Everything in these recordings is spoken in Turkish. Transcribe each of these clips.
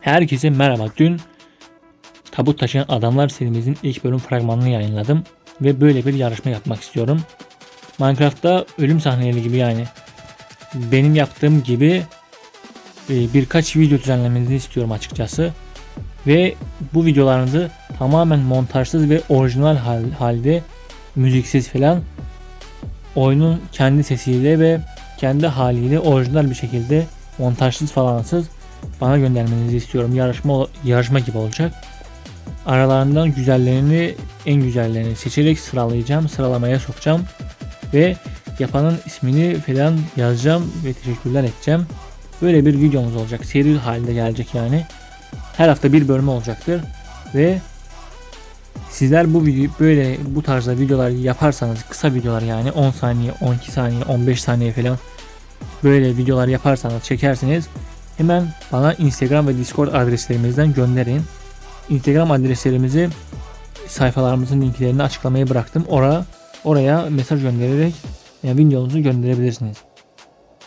Herkese merhaba. Dün Tabut Taşıyan Adamlar serimizin ilk bölüm fragmanını yayınladım. Ve böyle bir yarışma yapmak istiyorum. Minecraft'ta ölüm sahneleri gibi yani. Benim yaptığım gibi e, birkaç video düzenlemenizi istiyorum açıkçası. Ve bu videolarınızı tamamen montajsız ve orijinal hal- halde müziksiz falan oyunun kendi sesiyle ve kendi haliyle orijinal bir şekilde montajsız falansız bana göndermenizi istiyorum. Yarışma yarışma gibi olacak. Aralarından güzellerini en güzellerini seçerek sıralayacağım. Sıralamaya sokacağım. Ve yapanın ismini falan yazacağım ve teşekkürler edeceğim. Böyle bir videomuz olacak. Seri halinde gelecek yani. Her hafta bir bölüm olacaktır. Ve sizler bu video böyle bu tarzda videolar yaparsanız kısa videolar yani 10 saniye, 12 saniye, 15 saniye falan böyle videolar yaparsanız çekerseniz hemen bana Instagram ve Discord adreslerimizden gönderin. Instagram adreslerimizi sayfalarımızın linklerini açıklamaya bıraktım. Oraya oraya mesaj göndererek yani videonuzu gönderebilirsiniz.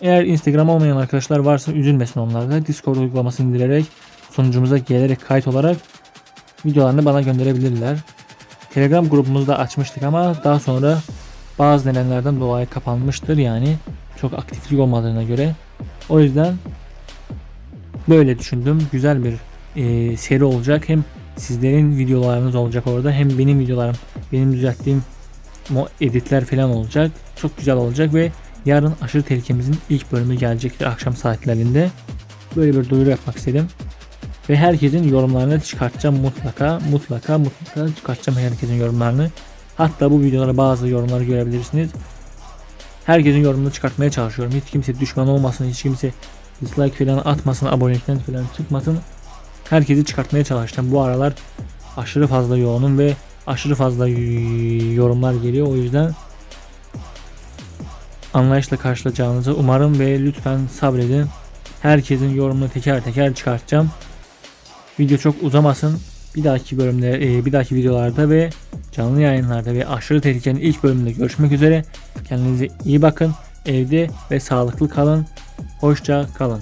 Eğer Instagram olmayan arkadaşlar varsa üzülmesin onlar da Discord uygulamasını indirerek sunucumuza gelerek kayıt olarak videolarını bana gönderebilirler. Telegram grubumuzu da açmıştık ama daha sonra bazı nedenlerden dolayı kapanmıştır yani çok aktiflik olmadığına göre. O yüzden böyle düşündüm. Güzel bir e, seri olacak. Hem sizlerin videolarınız olacak orada hem benim videolarım, benim düzelttiğim editler falan olacak. Çok güzel olacak ve yarın aşırı tehlikemizin ilk bölümü gelecektir akşam saatlerinde. Böyle bir duyuru yapmak istedim. Ve herkesin yorumlarını çıkartacağım mutlaka. Mutlaka mutlaka çıkartacağım herkesin yorumlarını. Hatta bu videolara bazı yorumları görebilirsiniz. Herkesin yorumunu çıkartmaya çalışıyorum. Hiç kimse düşman olmasın, hiç kimse dislike falan atmasın, abonelikten falan çıkmasın. Herkesi çıkartmaya çalışacağım. Bu aralar aşırı fazla yoğunum ve aşırı fazla yorumlar geliyor. O yüzden anlayışla karşılayacağınızı umarım ve lütfen sabredin. Herkesin yorumunu teker teker çıkartacağım. Video çok uzamasın. Bir dahaki bölümde, e, bir dahaki videolarda ve canlı yayınlarda ve aşırı tehlikenin ilk bölümünde görüşmek üzere. Kendinize iyi bakın. Evde ve sağlıklı kalın. Hoşça kalın.